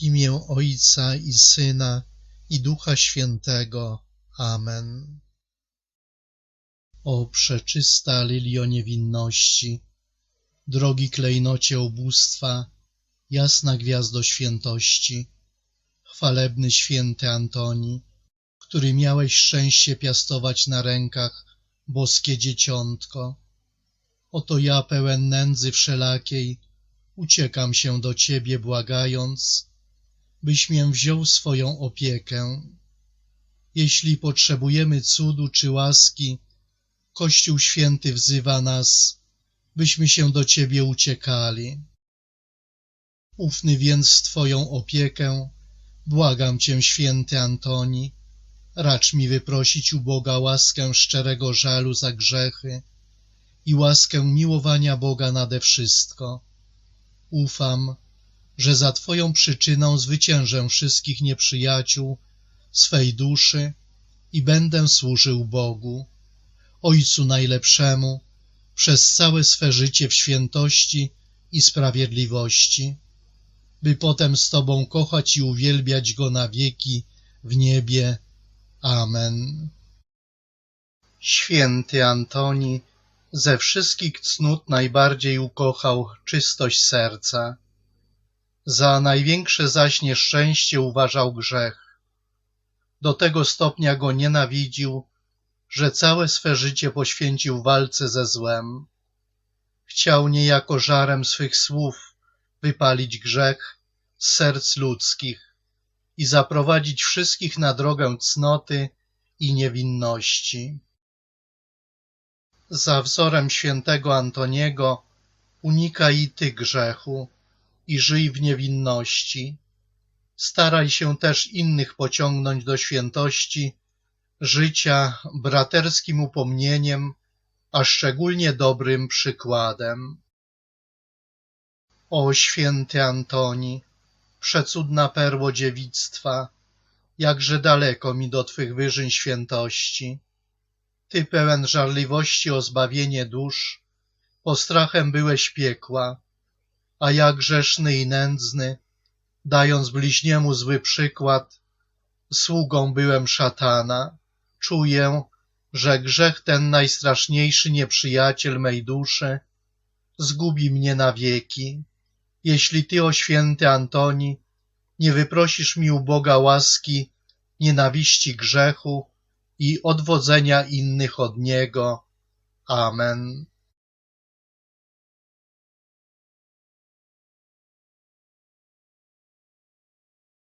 W imię Ojca i Syna i Ducha Świętego. Amen. O przeczysta lilio niewinności, drogi klejnocie ubóstwa, jasna gwiazdo świętości, chwalebny święty Antoni, który miałeś szczęście piastować na rękach boskie dzieciątko. Oto ja pełen nędzy wszelakiej uciekam się do Ciebie błagając, byś mię wziął swoją opiekę. Jeśli potrzebujemy cudu czy łaski, Kościół Święty wzywa nas, byśmy się do Ciebie uciekali. Ufny więc w Twoją opiekę, błagam Cię, święty Antoni, racz mi wyprosić u Boga łaskę szczerego żalu za grzechy i łaskę miłowania Boga nade wszystko. Ufam, że za Twoją przyczyną zwyciężę wszystkich nieprzyjaciół swej duszy i będę służył Bogu, Ojcu Najlepszemu, przez całe swe życie w świętości i sprawiedliwości, by potem z Tobą kochać i uwielbiać Go na wieki w niebie. Amen. Święty Antoni ze wszystkich cnót najbardziej ukochał czystość serca. Za największe zaś nieszczęście uważał grzech. Do tego stopnia go nienawidził, że całe swe życie poświęcił walce ze złem. Chciał niejako żarem swych słów wypalić grzech z serc ludzkich i zaprowadzić wszystkich na drogę cnoty i niewinności. Za wzorem świętego Antoniego unikaj i ty grzechu i żyj w niewinności. Staraj się też innych pociągnąć do świętości życia braterskim upomnieniem, a szczególnie dobrym przykładem. O święty Antoni, przecudna perło dziewictwa, jakże daleko mi do Twych wyżyń świętości. Ty pełen żarliwości o zbawienie dusz, postrachem byłeś piekła, a ja grzeszny i nędzny, dając bliźniemu zły przykład, sługą byłem szatana. Czuję, że grzech ten najstraszniejszy nieprzyjaciel mej duszy zgubi mnie na wieki. Jeśli Ty, o święty Antoni, nie wyprosisz mi u Boga łaski, nienawiści grzechu i odwodzenia innych od Niego. Amen.